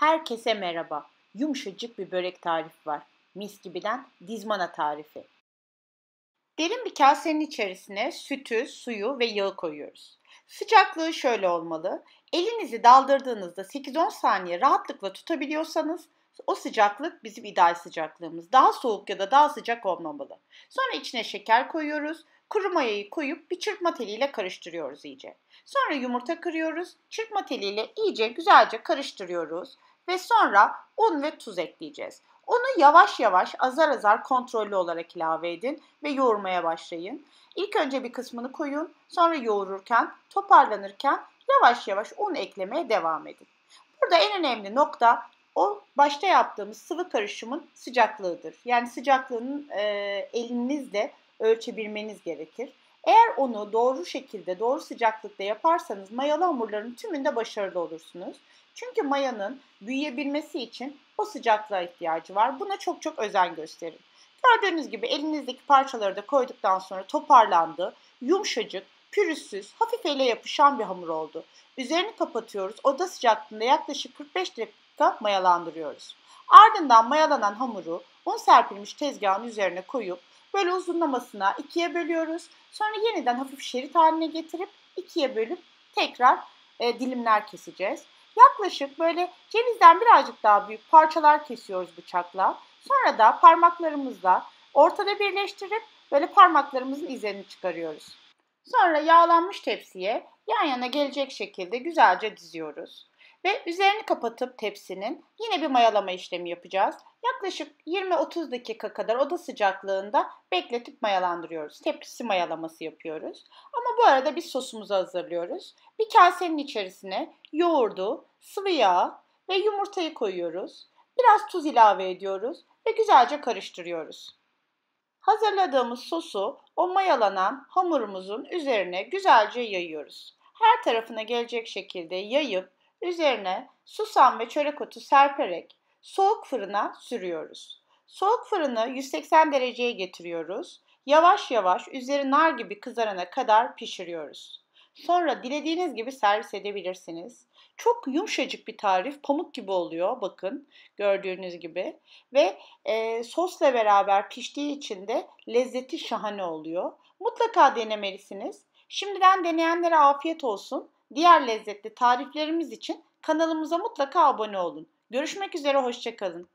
Herkese merhaba. Yumuşacık bir börek tarifi var. Mis gibiden dizmana tarifi. Derin bir kasenin içerisine sütü, suyu ve yağı koyuyoruz. Sıcaklığı şöyle olmalı. Elinizi daldırdığınızda 8-10 saniye rahatlıkla tutabiliyorsanız o sıcaklık bizim ideal sıcaklığımız. Daha soğuk ya da daha sıcak olmamalı. Sonra içine şeker koyuyoruz. Kuru mayayı koyup bir çırpma teliyle karıştırıyoruz iyice. Sonra yumurta kırıyoruz. Çırpma teliyle iyice güzelce karıştırıyoruz. Ve sonra un ve tuz ekleyeceğiz. Onu yavaş yavaş azar azar kontrollü olarak ilave edin ve yoğurmaya başlayın. İlk önce bir kısmını koyun, sonra yoğururken, toparlanırken yavaş yavaş un eklemeye devam edin. Burada en önemli nokta o başta yaptığımız sıvı karışımın sıcaklığıdır. Yani sıcaklığının e, elinizle ölçebilmeniz gerekir. Eğer onu doğru şekilde, doğru sıcaklıkta yaparsanız mayalı hamurların tümünde başarılı olursunuz. Çünkü mayanın büyüyebilmesi için o sıcaklığa ihtiyacı var. Buna çok çok özen gösterin. Gördüğünüz gibi elinizdeki parçaları da koyduktan sonra toparlandı. Yumuşacık, pürüzsüz, hafif ele yapışan bir hamur oldu. Üzerini kapatıyoruz. Oda sıcaklığında yaklaşık 45 dakika mayalandırıyoruz. Ardından mayalanan hamuru un serpilmiş tezgahın üzerine koyup böyle uzunlamasına ikiye bölüyoruz. Sonra yeniden hafif şerit haline getirip ikiye bölüp tekrar e, dilimler keseceğiz. Yaklaşık böyle cevizden birazcık daha büyük parçalar kesiyoruz bıçakla. Sonra da parmaklarımızla ortada birleştirip böyle parmaklarımızın izlerini çıkarıyoruz. Sonra yağlanmış tepsiye yan yana gelecek şekilde güzelce diziyoruz. Ve üzerini kapatıp tepsinin yine bir mayalama işlemi yapacağız. Yaklaşık 20-30 dakika kadar oda sıcaklığında bekletip mayalandırıyoruz. Tepsi mayalaması yapıyoruz. Ama bu arada biz sosumuzu hazırlıyoruz. Bir kasenin içerisine yoğurdu, sıvı yağ ve yumurtayı koyuyoruz. Biraz tuz ilave ediyoruz ve güzelce karıştırıyoruz. Hazırladığımız sosu o mayalanan hamurumuzun üzerine güzelce yayıyoruz. Her tarafına gelecek şekilde yayıp üzerine susam ve çörek otu serperek soğuk fırına sürüyoruz. Soğuk fırını 180 dereceye getiriyoruz. Yavaş yavaş üzeri nar gibi kızarana kadar pişiriyoruz. Sonra dilediğiniz gibi servis edebilirsiniz. Çok yumuşacık bir tarif, pamuk gibi oluyor bakın gördüğünüz gibi. Ve e, sosla beraber piştiği için de lezzeti şahane oluyor. Mutlaka denemelisiniz. Şimdiden deneyenlere afiyet olsun. Diğer lezzetli tariflerimiz için kanalımıza mutlaka abone olun. Görüşmek üzere, hoşçakalın.